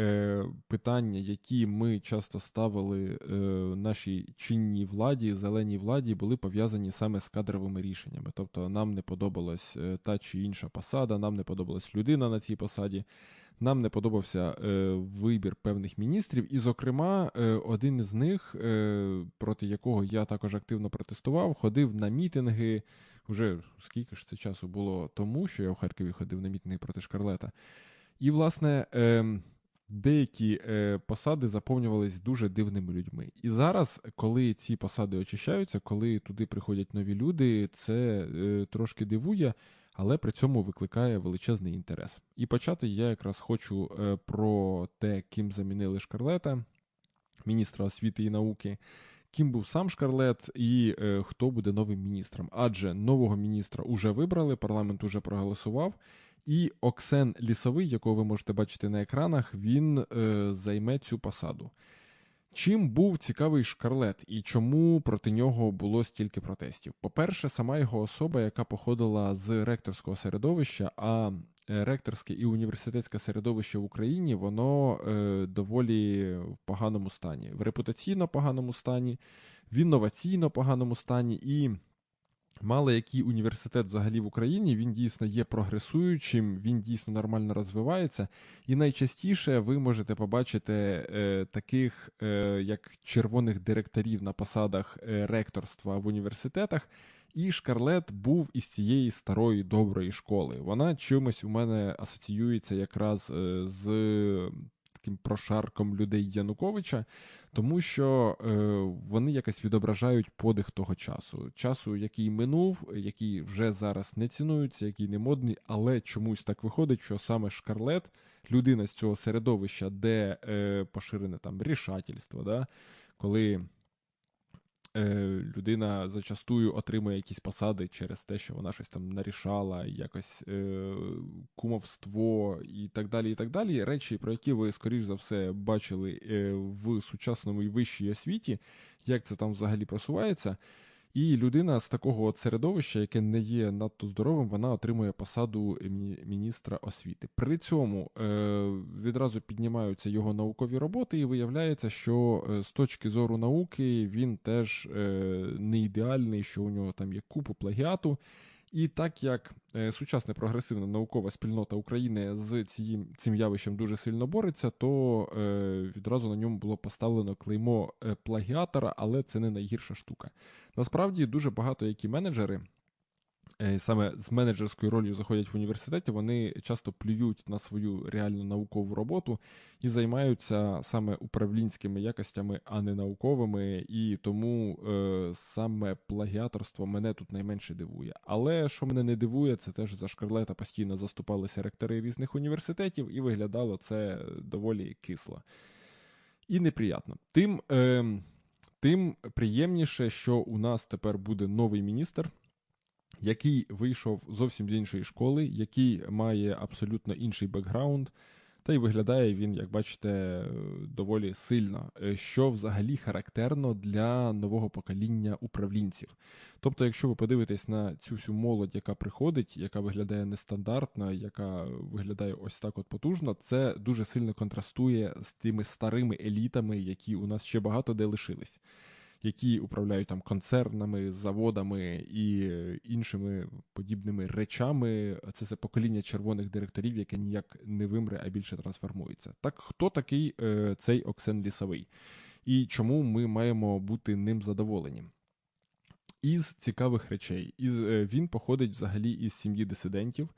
е, питання, які ми часто ставили е, нашій чинній владі, зеленій владі, були пов'язані саме з кадровими рішеннями. Тобто нам не подобалась е, та чи інша посада, нам не подобалась людина на цій посаді. Нам не подобався е, вибір певних міністрів, і, зокрема, е, один із них, е, проти якого я також активно протестував, ходив на мітинги. Вже скільки ж це часу було тому, що я в Харкові ходив на мітинги проти Шкарлета. І, власне, е, деякі е, посади заповнювались дуже дивними людьми. І зараз, коли ці посади очищаються, коли туди приходять нові люди, це е, трошки дивує але при цьому викликає величезний інтерес. І почати я якраз хочу е, про те, ким замінили Шкарлета, міністра освіти і науки. Ким був сам Шкарлет і е, хто буде новим міністром? Адже нового міністра уже вибрали, парламент уже проголосував. І Оксен Лісовий, якого ви можете бачити на екранах, він е, займе цю посаду. Чим був цікавий шкарлет і чому проти нього було стільки протестів? По-перше, сама його особа, яка походила з ректорського середовища, а е, ректорське і університетське середовище в Україні, воно е, доволі в поганому стані, в репутаційно поганому стані, в інноваційно поганому стані і. Мало який університет взагалі в Україні, він дійсно є прогресуючим, він дійсно нормально розвивається. І найчастіше ви можете побачити е, таких, е, як червоних директорів на посадах е, ректорства в університетах. І Шкарлет був із цієї старої доброї школи. Вона чимось у мене асоціюється якраз е, з таким прошарком людей Януковича, тому що е, вони якось відображають подих того часу. Часу, який минув, який вже зараз не цінується, який не модний, але чомусь так виходить, що саме Шкарлет, людина з цього середовища, де е, поширене там рішательство, да, коли людина зачастую отримує якісь посади через те, що вона щось там нарішала, якось е, кумовство і так далі. і так далі. Речі, про які ви, скоріш за все, бачили е, в сучасному і вищій освіті, як це там взагалі просувається. І людина з такого середовища, яке не є надто здоровим, вона отримує посаду міністра освіти. При цьому е, відразу піднімаються його наукові роботи, і виявляється, що е, з точки зору науки він теж е, не ідеальний, що у нього там є купу плагіату. І так як е, сучасна прогресивна наукова спільнота України з цим цим явищем дуже сильно бореться, то е, відразу на ньому було поставлено клеймо е, плагіатора, але це не найгірша штука. Насправді дуже багато які менеджери. Е, саме з менеджерською ролью заходять в університеті, вони часто плюють на свою реальну наукову роботу і займаються саме управлінськими якостями, а не науковими. І тому е, саме плагіаторство мене тут найменше дивує. Але що мене не дивує, це теж за Шкарлета постійно заступалися ректори різних університетів, і виглядало це доволі кисло і неприятно. Тим, е, Тим приємніше, що у нас тепер буде новий міністр який вийшов зовсім з іншої школи, який має абсолютно інший бекграунд, та й виглядає він, як бачите, доволі сильно, е, що взагалі характерно для нового покоління управлінців. Тобто, якщо ви подивитесь на цю всю молодь, яка приходить, яка виглядає нестандартно, яка виглядає ось так от потужно, це дуже сильно контрастує з тими старими елітами, які у нас ще багато де лишились які управляють там концернами, заводами і іншими подібними речами. Це це покоління червоних директорів, яке ніяк не вимре, а більше трансформується. Так хто такий е, цей Оксен Лісовий? І чому ми маємо бути ним задоволені? Із цікавих речей, із е, він походить взагалі із сім'ї дисидентів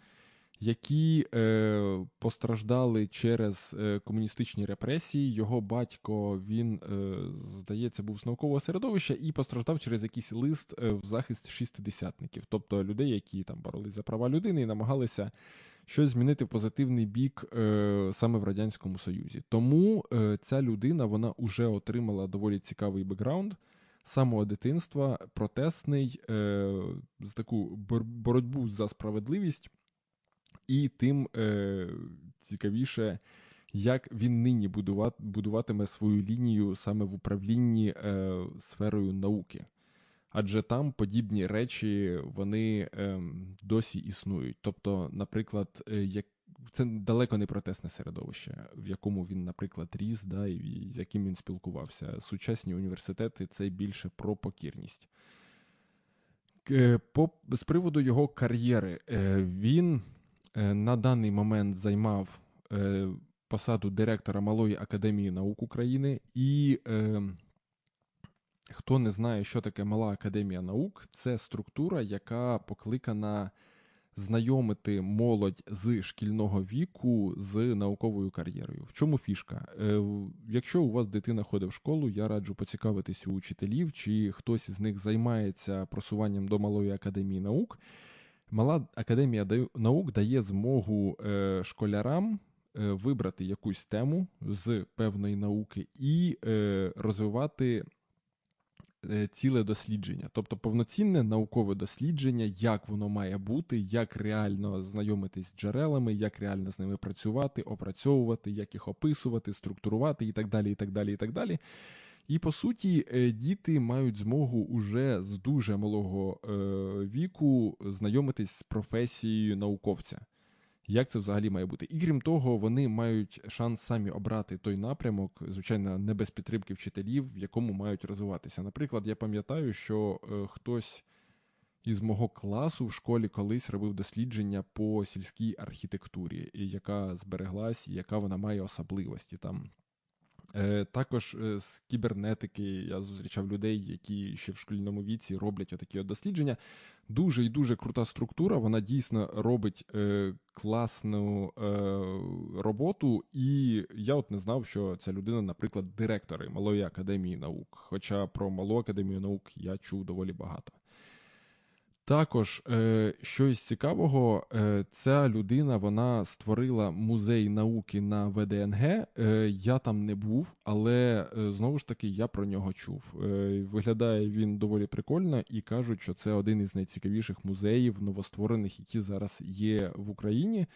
які е, постраждали через е, комуністичні репресії. Його батько він, е, здається, був з наукового середовища і постраждав через якийсь лист е, в захист шістидесятників, тобто людей, які там боролись за права людини і намагалися. Щось змінити в позитивний бік е, саме в Радянському Союзі. Тому е, ця людина вона вже отримала доволі цікавий бекграунд самого дитинства, протестний, е, з таку боротьбу за справедливість і тим е, цікавіше, як він нині будувати, будуватиме свою лінію саме в управлінні е, сферою науки. Адже там подібні речі вони е, досі існують. Тобто, наприклад, е, як це далеко не протестне середовище, в якому він, наприклад, ріс, да, і з яким він спілкувався. Сучасні університети це більше про покірність. По, З приводу його кар'єри, він на даний момент займав посаду директора Малої академії наук України і. Хто не знає, що таке Мала Академія наук, це структура, яка покликана знайомити молодь з шкільного віку з науковою кар'єрою. В чому фішка? Е, якщо у вас дитина ходить в школу, я раджу поцікавитись у учителів, чи хтось із них займається просуванням до Малої академії наук. Мала академія наук дає змогу е, школярам. Е, вибрати якусь тему з певної науки і розвивати Е, ціле дослідження, тобто повноцінне наукове дослідження, як воно має бути, як реально знайомитись з джерелами, як реально з ними працювати, опрацьовувати, як їх описувати, структурувати і так далі. І так далі, і так далі. І по суті, е, діти мають змогу уже з дуже малого е, віку знайомитись з професією науковця як це взагалі має бути. І крім того, вони мають шанс самі обрати той напрямок, звичайно, не без підтримки вчителів, в якому мають розвиватися. Наприклад, я пам'ятаю, що е, хтось із мого класу в школі колись робив дослідження по сільській архітектурі, яка збереглась, і яка вона має особливості там. Е, також е, з кібернетики я зустрічав людей, які ще в шкільному віці роблять отакі от дослідження. Дуже і дуже крута структура. Вона дійсно робить е, класну роботу. І я от не знав, що ця людина, наприклад, директори Малої академії наук. Хоча про Малу академію наук я чув доволі багато. Також е, щось цікавого, е, ця людина вона створила музей науки на ВДНГ. Е, я там не був, але знову ж таки я про нього чув. Виглядає він доволі прикольно і кажуть, що це один із найцікавіших музеїв новостворених, які зараз є в Україні.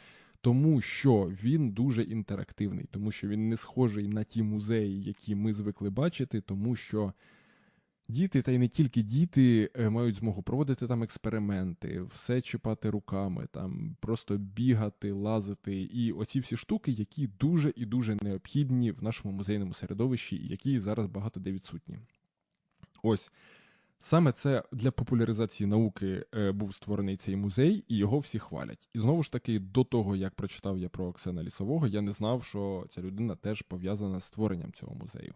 Тому що він дуже інтерактивний, тому що він не схожий на ті музеї, які ми звикли бачити, тому що. Діти, та й не тільки діти е, мають змогу проводити там експерименти, все чіпати руками, там просто бігати, лазити, і оці всі штуки, які дуже і дуже необхідні в нашому музейному середовищі, і які зараз багато де відсутні. Ось саме це для популяризації науки е, був створений цей музей, і його всі хвалять. І знову ж таки, до того як прочитав я про Оксана Лісового, я не знав, що ця людина теж пов'язана з створенням цього музею.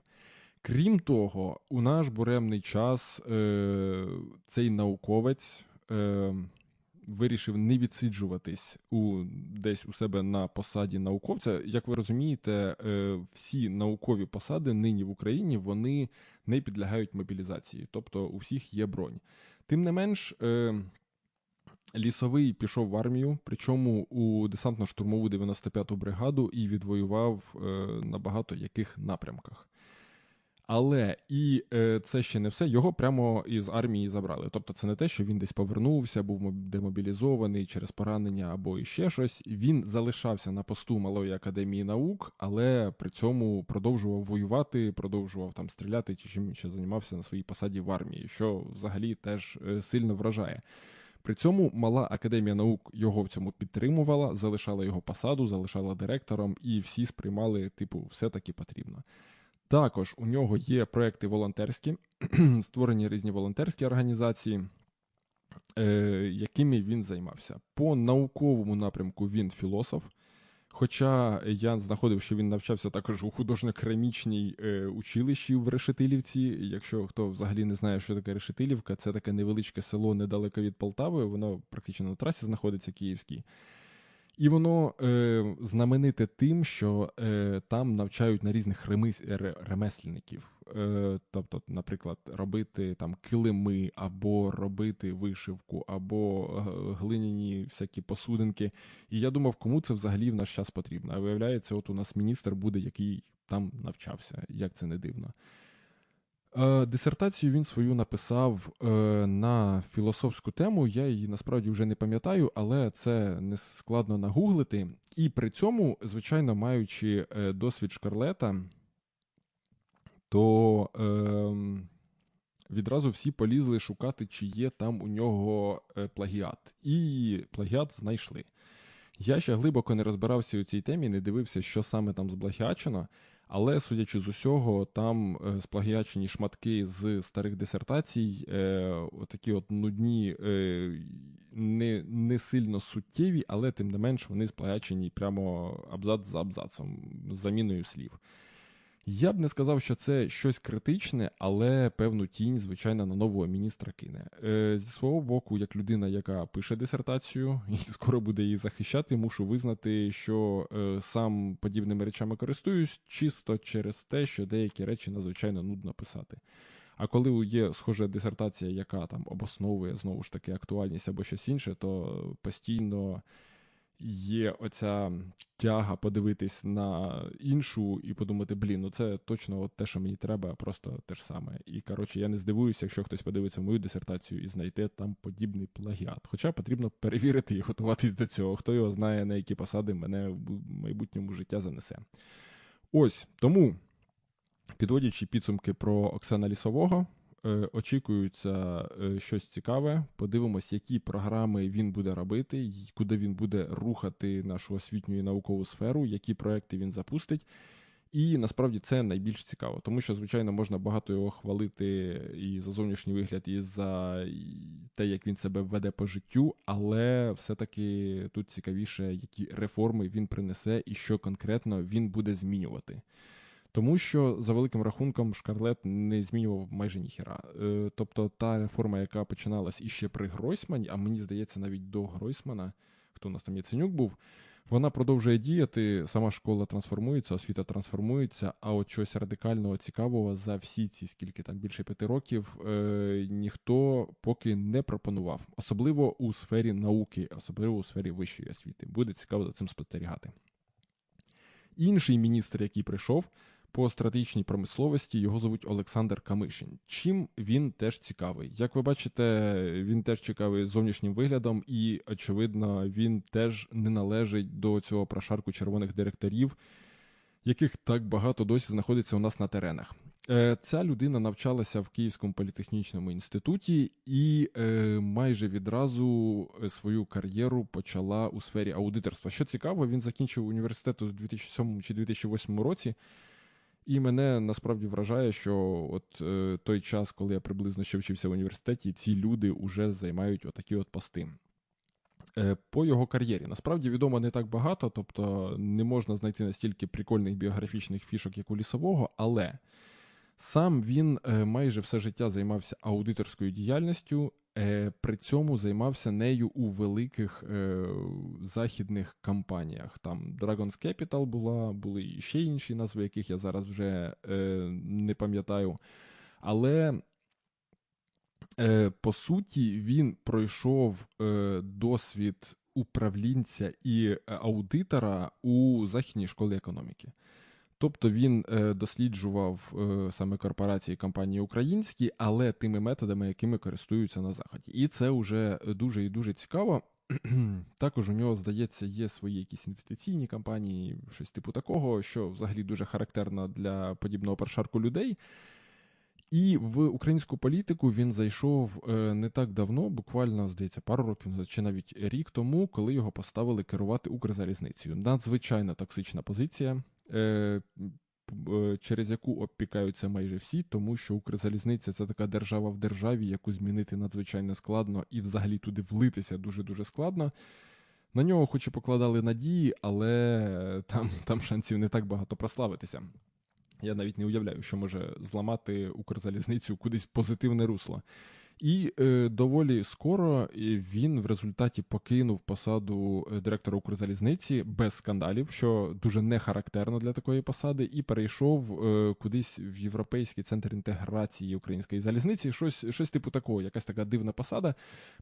Крім того, у наш буремний час е, цей науковець е, вирішив не відсиджуватись у десь у себе на посаді науковця. Як ви розумієте, е, всі наукові посади нині в Україні вони не підлягають мобілізації, тобто у всіх є бронь. Тим не менш. Е, Лісовий пішов в армію, причому у десантно-штурмову 95-ту бригаду і відвоював е, на багато яких напрямках. Але і е, це ще не все. Його прямо із армії забрали. Тобто, це не те, що він десь повернувся, був демобілізований через поранення або іще щось. Він залишався на посту малої академії наук, але при цьому продовжував воювати, продовжував там стріляти, чи чим ще займався на своїй посаді в армії, що взагалі теж е, сильно вражає. При цьому мала академія наук його в цьому підтримувала, залишала його посаду, залишала директором, і всі сприймали, типу, все таки потрібно. Також у нього є проекти волонтерські, створені різні волонтерські організації, е, якими він займався. По науковому напрямку він філософ. Хоча я знаходив, що він навчався також у художньо-керамічній е, училищі в Решетилівці. Якщо хто взагалі не знає, що таке Решетилівка, це таке невеличке село недалеко від Полтави, воно практично на трасі знаходиться київській. І воно е, знамените тим, що е, там навчають на різних ремис, ремесленників. Е, Тобто, наприклад, робити там килими, або робити вишивку, або глиняні всякі посудинки. І я думав, кому це взагалі в наш час потрібно. А виявляється, от у нас міністр буде, який там навчався, як це не дивно. Е, дисертацію він свою написав е, на філософську тему. Я її насправді вже не пам'ятаю, але це не складно нагуглити. І при цьому, звичайно, маючи е, досвід шкарлета, то е, відразу всі полізли шукати, чи є там у нього плагіат. І плагіат знайшли. Я ще глибоко не розбирався у цій темі, не дивився, що саме там зблагячено, але, судячи з усього, там е, сплагіачені шматки з старих дисертацій, е, такі от нудні, е, не не сильно суттєві, але тим не менш вони сплагячені прямо абзац за абзацом, заміною слів. Я б не сказав, що це щось критичне, але певну тінь, звичайно, на нового міністра кине. Е, Зі свого боку, як людина, яка пише дисертацію і скоро буде її захищати, мушу визнати, що е, сам подібними речами користуюсь чисто через те, що деякі речі надзвичайно нудно писати. А коли є схожа дисертація, яка там обосновує знову ж таки актуальність або щось інше, то постійно є оця тяга подивитись на іншу і подумати, блін, ну це точно от те, що мені треба, просто те ж саме. І коротше, я не здивуюся, якщо хтось подивиться мою дисертацію і знайде там подібний плагіат. Хоча потрібно перевірити і готуватись до цього. Хто його знає, на які посади мене в майбутньому життя занесе. Ось тому, підводячи підсумки про Оксана Лісового. Е, очікується е, щось цікаве. Подивимось, які програми він буде робити, куди він буде рухати нашу освітню і наукову сферу, які проекти він запустить. І насправді це найбільш цікаво, тому що, звичайно, можна багато його хвалити і за зовнішній вигляд, і за те, як він себе веде по життю, але все-таки тут цікавіше, які реформи він принесе і що конкретно він буде змінювати. Тому що за великим рахунком Шкарлет не змінював майже ніхіра. Е, тобто та реформа, яка починалась іще при Гройсмані, а мені здається, навіть до Гройсмана, хто у нас там Яценюк був, вона продовжує діяти, сама школа трансформується, освіта трансформується, а от чогось радикального цікавого за всі ці скільки там більше п'яти років е, ніхто поки не пропонував, особливо у сфері науки, особливо у сфері вищої освіти. Буде цікаво за цим спостерігати. Інший міністр, який прийшов по стратегічній промисловості його звуть Олександр Камишин. Чим він теж цікавий? Як ви бачите, він теж цікавий зовнішнім виглядом, і, очевидно, він теж не належить до цього прошарку червоних директорів, яких так багато досі знаходиться у нас на теренах. Е, ця людина навчалася в Київському політехнічному інституті і е, майже відразу е, свою кар'єру почала у сфері аудиторства. Що цікаво, він закінчив університет у 2007 чи 2008 році. І мене насправді вражає, що от е, той час, коли я приблизно ще вчився в університеті, ці люди вже займають отакі от пости. Е, По його кар'єрі насправді відомо не так багато, тобто не можна знайти настільки прикольних біографічних фішок, як у лісового, але сам він е, майже все життя займався аудиторською діяльністю, Е, при цьому займався нею у великих е, західних компаніях. Там Dragon's Capital була, були ще інші назви, яких я зараз вже не пам'ятаю. Але по суті він пройшов досвід управлінця і аудитора у західній школі економіки. Тобто він е, досліджував е, саме корпорації компанії українські, але тими методами, якими користуються на заході. І це вже дуже і дуже цікаво. Також у нього, здається, є свої якісь інвестиційні компанії, щось типу такого, що взагалі дуже характерно для подібного першарку людей. І в українську політику він зайшов е, не так давно, буквально здається, пару років чи навіть рік тому, коли його поставили керувати Укрзалізницею. Надзвичайно токсична позиція. Е, е, через яку опікаються майже всі, тому що Укрзалізниця це така держава в державі, яку змінити надзвичайно складно і взагалі туди влитися дуже-дуже складно. На нього хоч і покладали надії, але там там шансів не так багато прославитися. Я навіть не уявляю, що може зламати Укрзалізницю кудись в позитивне русло. І е, доволі скоро він в результаті покинув посаду е, директора Укрзалізниці без скандалів, що дуже не характерно для такої посади, і перейшов е, кудись в європейський центр інтеграції української залізниці. Щось щось типу такого, якась така дивна посада.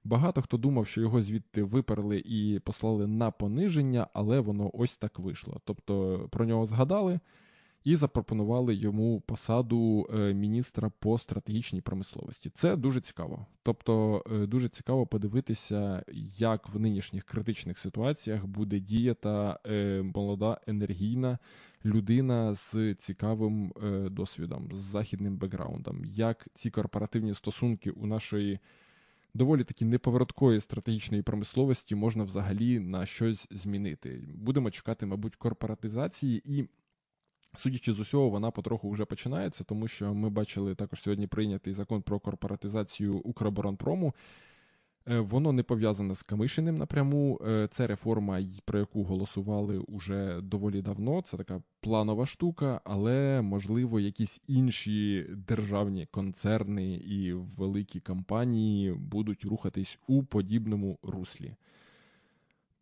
Багато хто думав, що його звідти виперли і послали на пониження, але воно ось так вийшло. Тобто про нього згадали і запропонували йому посаду е, міністра по стратегічній промисловості. Це дуже цікаво. Тобто, е, дуже цікаво подивитися, як в нинішніх критичних ситуаціях буде діяти е, молода енергійна людина з цікавим досвідом, з західним бекграундом, як ці корпоративні стосунки у нашої доволі таки неповороткої стратегічної промисловості можна взагалі на щось змінити. Будемо чекати, мабуть, корпоратизації і. Судячи з усього, вона потроху вже починається, тому що ми бачили також сьогодні прийнятий закон про корпоратизацію Укроборонпрому. Е, воно не пов'язане з Камишиним напряму. Е, це реформа, про яку голосували уже доволі давно. Це така планова штука, але можливо якісь інші державні концерни і великі компанії будуть рухатись у подібному руслі.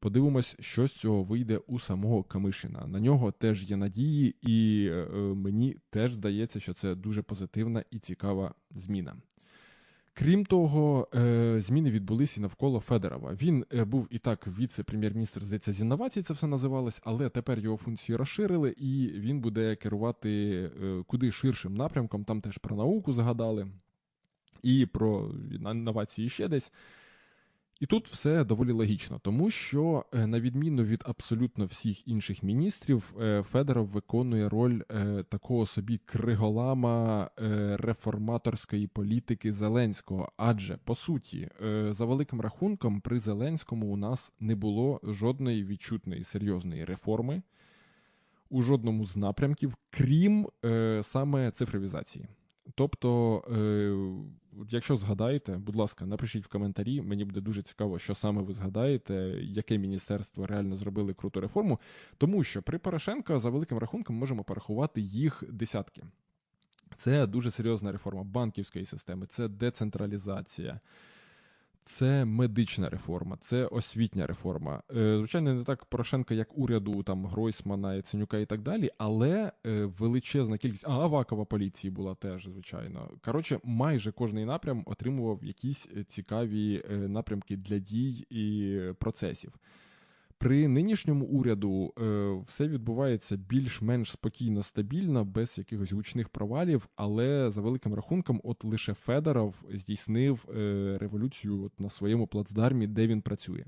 Подивимось, що з цього вийде у самого Камишина. На нього теж є надії, і е, мені теж здається, що це дуже позитивна і цікава зміна. Крім того, е, зміни відбулися і навколо Федорова. Він е, був і так віце-прем'єр-міністр здається, з інновацій, це все називалось, але тепер його функції розширили, і він буде керувати е, куди ширшим напрямком. Там теж про науку згадали, і про інновації ще десь. І тут все доволі логічно, тому що, е, на відміну від абсолютно всіх інших міністрів, е, Федоров виконує роль е, такого собі криголама реформаторської політики Зеленського. Адже по суті, за великим рахунком, при Зеленському у нас не було жодної відчутної серйозної реформи у жодному з напрямків, крім саме цифровізації. Тобто, е, якщо згадаєте, будь ласка, напишіть в коментарі, мені буде дуже цікаво, що саме ви згадаєте, яке міністерство реально зробили круту реформу. Тому що при Порошенко за великим рахунком можемо порахувати їх десятки. Це дуже серйозна реформа банківської системи, це децентралізація. Це медична реформа, це освітня реформа. Е, звичайно, не так Порошенка, як уряду там Гройсмана, Яценюка і так далі, але е, величезна кількість а Авакова поліції була теж, звичайно. Коротше, майже кожний напрям отримував якісь е, цікаві напрямки для дій і процесів. При нинішньому уряду е, все відбувається більш-менш спокійно, стабільно, без якихось гучних провалів, але за великим рахунком, от лише Федоров здійснив е, революцію от на своєму плацдармі, де він працює.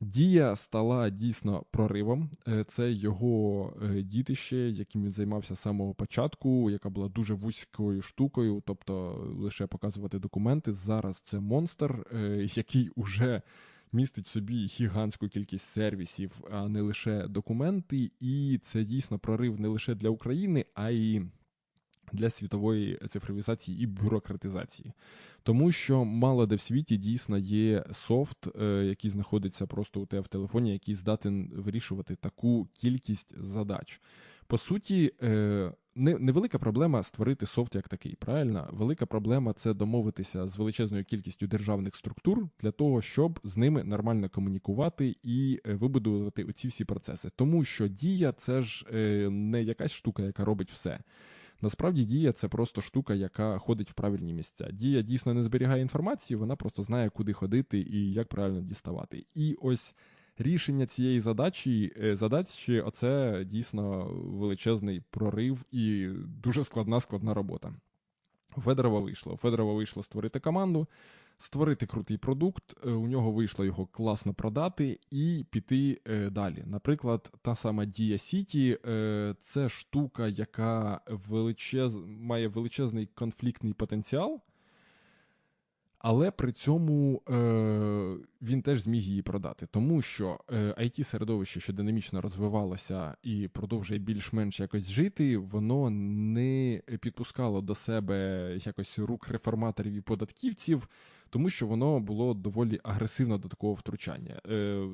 Дія стала дійсно проривом. Е, це його дітище, яким він займався з самого початку, яка була дуже вузькою штукою, тобто лише показувати документи. Зараз це монстр, який уже містить в собі гігантську кількість сервісів, а не лише документи, і це дійсно прорив не лише для України, а й для світової цифровізації і бюрократизації. Тому що мало де в світі дійсно є софт, е, який знаходиться просто у тебе в телефоні, який здатен вирішувати таку кількість задач. По суті, е, не, невелика проблема створити софт як такий. Правильно, велика проблема це домовитися з величезною кількістю державних структур для того, щоб з ними нормально комунікувати і е, вибудувати оці всі процеси. Тому що дія це ж е, не якась штука, яка робить все. Насправді дія це просто штука, яка ходить в правильні місця. Дія дійсно не зберігає інформації, вона просто знає, куди ходити і як правильно діставати. І ось рішення цієї задачі, е, задачі, оце дійсно величезний прорив і дуже складна складна робота. У Федорова вийшло. У Федорова вийшло створити команду, створити крутий продукт. Е, у нього вийшло його класно продати і піти е, далі. Наприклад, та сама Дія Сіті це штука, яка величез... має величезний конфліктний потенціал. Але при цьому е, він теж зміг її продати, тому що е, it середовище, що динамічно розвивалося і продовжує більш-менш якось жити, воно не підпускало до себе якось рук реформаторів і податківців тому що воно було доволі агресивно до такого втручання. Е,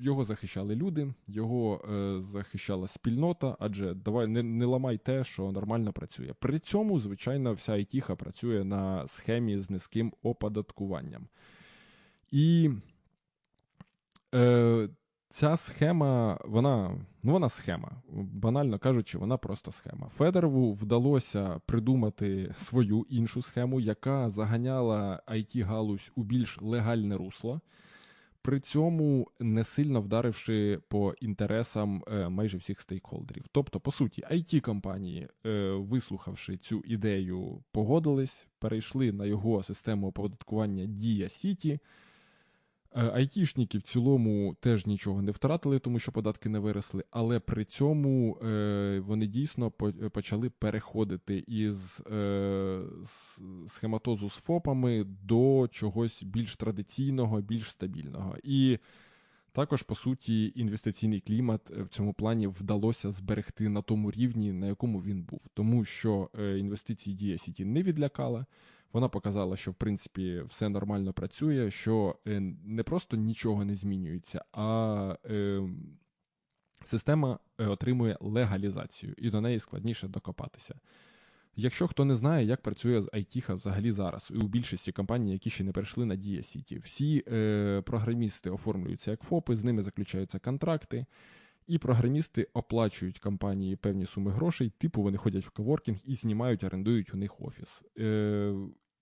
Його захищали люди, його е, захищала спільнота, адже давай не не ламай те, що нормально працює. При цьому, звичайно, вся ІТіха працює на схемі з низьким оподаткуванням. І е, Ця схема, вона ну вона схема. Банально кажучи, вона просто схема. Федорову вдалося придумати свою іншу схему, яка заганяла it галузь у більш легальне русло, при цьому не сильно вдаривши по інтересам е, майже всіх стейкхолдерів. Тобто, по суті, it компанії, е, вислухавши цю ідею, погодились, перейшли на його систему оподаткування Дія Сіті. Е, айтішники в цілому теж нічого не втратили, тому що податки не виросли, але при цьому е, вони дійсно почали переходити із е, схематозу з ФОПами до чогось більш традиційного, більш стабільного. І також, по суті, інвестиційний клімат в цьому плані вдалося зберегти на тому рівні, на якому він був, тому що інвестиції Дія Сіті не відлякала. Вона показала, що в принципі все нормально працює, що е, не просто нічого не змінюється, а е, система отримує легалізацію, і до неї складніше докопатися. Якщо хто не знає, як працює з IT взагалі зараз, і у більшості компаній, які ще не перейшли на Дія Сіті, всі е, програмісти оформлюються як ФОПи, з ними заключаються контракти. І програмісти оплачують компанії певні суми грошей, типу вони ходять в коворкінг і знімають, орендують у них офіс. Е,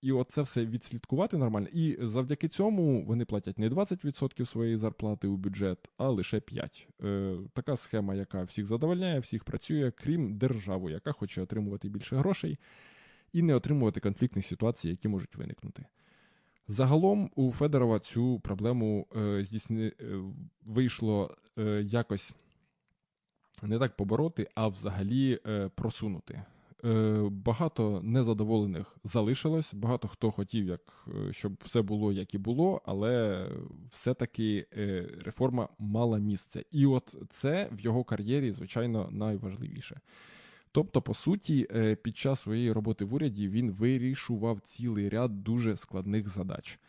і оце все відслідкувати нормально. І завдяки цьому вони платять не 20% своєї зарплати у бюджет, а лише 5%. Е, Така схема, яка всіх задовольняє, всіх працює, крім держави, яка хоче отримувати більше грошей і не отримувати конфліктних ситуацій, які можуть виникнути. Загалом у Федорова цю проблему е, здійсни, е, вийшло е, якось не так побороти, а взагалі е, просунути. Е, багато незадоволених залишилось. Багато хто хотів, як е, щоб все було як і було, але все-таки е, реформа мала місце. І от це в його кар'єрі, звичайно, найважливіше. Тобто, по суті, під час своєї роботи в уряді він вирішував цілий ряд дуже складних задач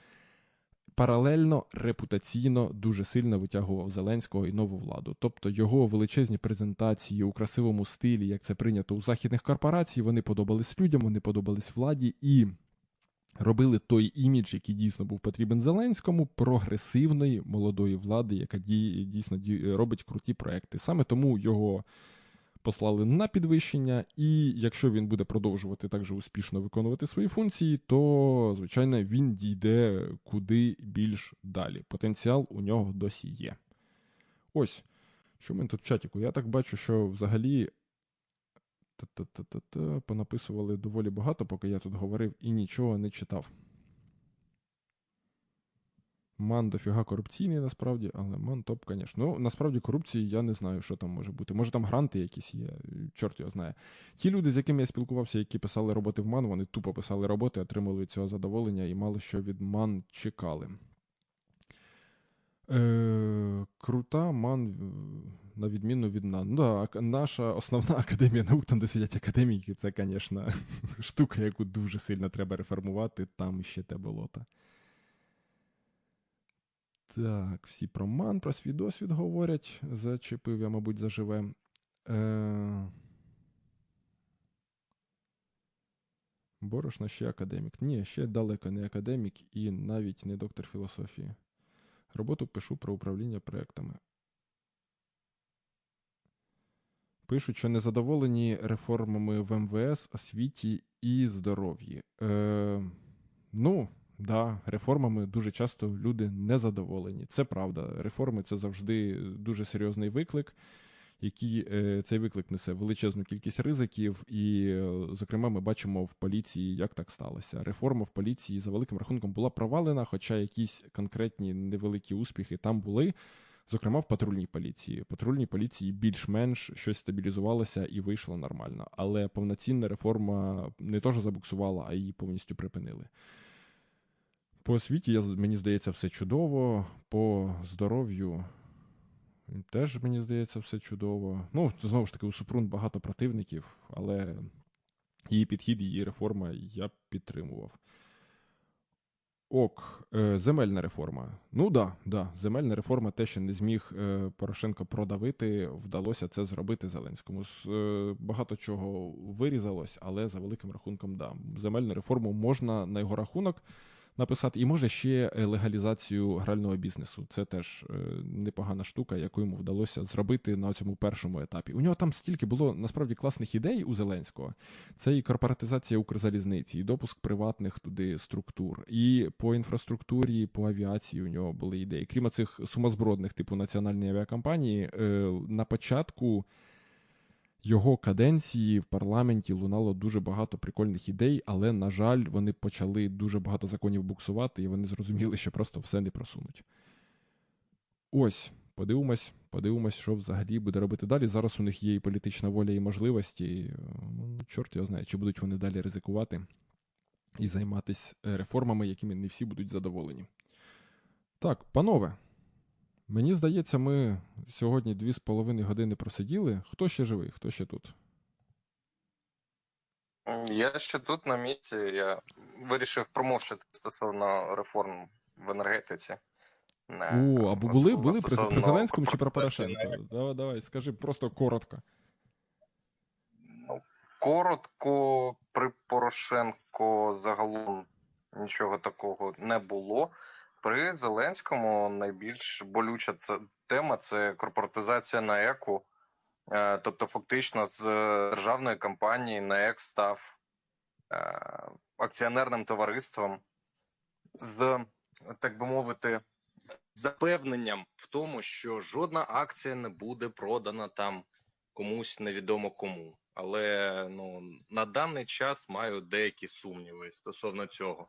паралельно репутаційно дуже сильно витягував Зеленського і нову владу. Тобто його величезні презентації у красивому стилі, як це прийнято у західних корпорацій, вони подобались людям, вони подобались владі і. Робили той імідж, який дійсно був потрібен Зеленському, прогресивної молодої влади, яка дійсно робить круті проекти. Саме тому його послали на підвищення, і якщо він буде продовжувати так же успішно виконувати свої функції, то, звичайно, він дійде куди більш далі. Потенціал у нього досі є. Ось, що ми тут в чатіку? Я так бачу, що взагалі. Понаписували доволі багато, поки я тут говорив і нічого не читав. Ман дофіга корупційний насправді, але ман топ, звісно. Ну, насправді корупції я не знаю, що там може бути. Може там гранти якісь є, чорт його знає. Ті люди, з якими я спілкувався, які писали роботи в Ман, вони тупо писали роботи, отримали від цього задоволення і мало що від Ман чекали. Е, Крута ман, на відміну від НАН. Ну, да, Наша основна академія наук, там де сидять академіки, це, звісно, штука, яку дуже сильно треба реформувати, там ще те болото. Так, всі про ман, про свій досвід говорять. Зачепив я, мабуть, заживе. Е... Борошна ще академік. Ні, ще далеко не академік і навіть не доктор філософії. Роботу пишу про управління проектами. Пишуть, що незадоволені реформами в МВС, освіті і здоров'ї. Е, Ну. Да, реформами дуже часто люди не задоволені. Це правда. Реформи це завжди дуже серйозний виклик, який е, цей виклик несе величезну кількість ризиків, і, е, зокрема, ми бачимо в поліції, як так сталося. Реформа в поліції за великим рахунком була провалена, хоча якісь конкретні невеликі успіхи там були. Зокрема, в патрульній поліції. Патрульній поліції більш-менш щось стабілізувалося і вийшло нормально. Але повноцінна реформа не теж забуксувала, а її повністю припинили. По освіті, я, мені здається, все чудово. По здоров'ю теж, мені здається, все чудово. Ну, знову ж таки, у Супрун багато противників, але її підхід, її реформа я підтримував. Ок, е, земельна реформа. Ну да, да, земельна реформа те, що не зміг е, Порошенко продавити, вдалося це зробити Зеленському. Е, багато чого вирізалось, але за великим рахунком, да. Земельну реформу можна на його рахунок написати. І може ще е, легалізацію грального бізнесу. Це теж е, непогана штука, яку йому вдалося зробити на цьому першому етапі. У нього там стільки було насправді класних ідей у Зеленського. Це і корпоратизація Укрзалізниці, і допуск приватних туди структур, і по інфраструктурі, по авіації у нього були ідеї. Крім цих сумозбродних, типу національної авіакомпанії, е, на початку його каденції в парламенті лунало дуже багато прикольних ідей, але, на жаль, вони почали дуже багато законів буксувати, і вони зрозуміли, що просто все не просунуть. ось, подивимось, подивимось, що взагалі буде робити далі. Зараз у них є і політична воля, і можливості. Е, ну, чорт його знає, чи будуть вони далі ризикувати і займатися реформами, якими не всі будуть задоволені. Так, панове, мені здається, ми сьогодні дві з половиною години просиділи. Хто ще живий, хто ще тут? Я ще тут на місці. Я вирішив промовчити стосовно реформ в енергетиці. Не, О, або були, були при, при Зеленському чи про Порошенко? Давай, давай, скажи просто коротко. Ну, коротко, при Порошенко загалом нічого такого не було. При Зеленському найбільш болюча тема це корпоратизація НАЕКу. Е, Тобто, фактично, з державної компанії НАЕК став е, акціонерним товариством з, так би мовити, запевненням в тому, що жодна акція не буде продана там комусь невідомо кому. Але ну на даний час маю деякі сумніви стосовно цього.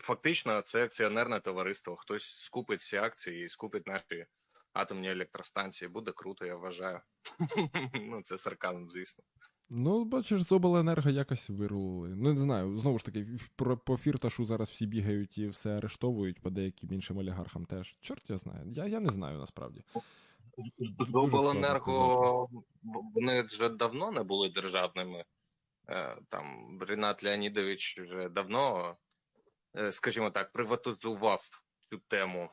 Фактично, це акціонерне товариство. Хтось скупить ці акції і скупить наші атомні електростанції. Буде круто, я вважаю. Ну, це сарказм, звісно. Ну, бачиш, з обленерго якось вирулили. Ну, не знаю, знову ж таки, про, по фірташу зараз всі бігають і все арештовують, по деяким іншим олігархам теж. Чорт я знаю. Я, я не знаю насправді. Дуже Обленерго вони вже давно не були державними. Е, Там Ренат Леонідович вже давно, скажімо так, приватизував цю тему.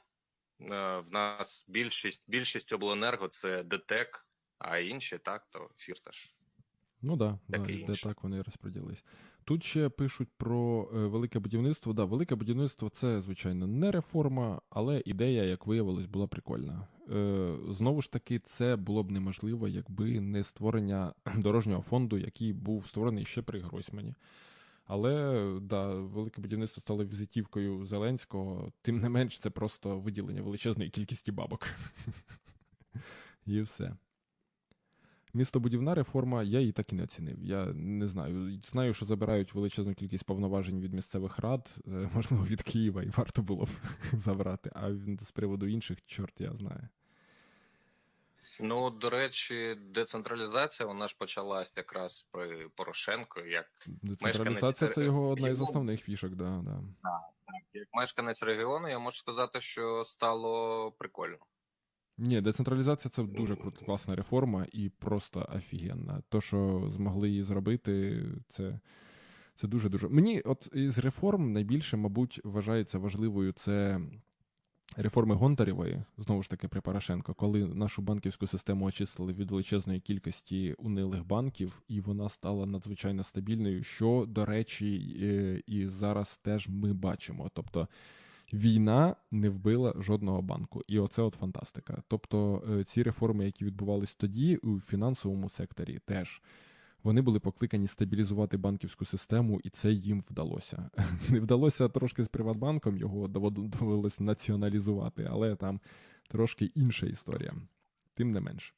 Е, В нас більшість, більшість обленерго це ДТЕК, а інші так, то фірташ. Ну да, да, де так вони і розподілились. Тут ще пишуть про е, велике будівництво. Да, велике будівництво це, звичайно, не реформа, але ідея, як виявилось, була прикольна. Е, знову ж таки, це було б неможливо, якби не створення дорожнього фонду, який був створений ще при Гройсмані. Але да, велике будівництво стало візитівкою Зеленського. Тим не менш, це просто виділення величезної кількості бабок. І все. Містобудівна реформа, я її так і не оцінив. Я не знаю. Знаю, що забирають величезну кількість повноважень від місцевих рад, е, можливо, від Києва, і варто було б забрати. А з приводу інших, чорт я знаю. Ну, до речі, децентралізація вона ж почалась якраз при Порошенко, як Децентралізація це його одна із основних фішок, да, да. як мешканець регіону, я можу сказати, що стало прикольно. Ні, децентралізація це дуже класна реформа і просто офігенна. То, що змогли її зробити, це, це дуже дуже. Мені, от із реформ найбільше, мабуть, вважається важливою це реформи Гонтарєвої, знову ж таки, при Порошенко, коли нашу банківську систему очистили від величезної кількості унилих банків, і вона стала надзвичайно стабільною, що, до речі, і зараз теж ми бачимо. Тобто. Війна не вбила жодного банку, і оце от фантастика. Тобто е, ці реформи, які відбувались тоді у фінансовому секторі, теж вони були покликані стабілізувати банківську систему, і це їм вдалося. Не вдалося трошки з Приватбанком, його довелось націоналізувати, але там трошки інша історія. Тим не менш.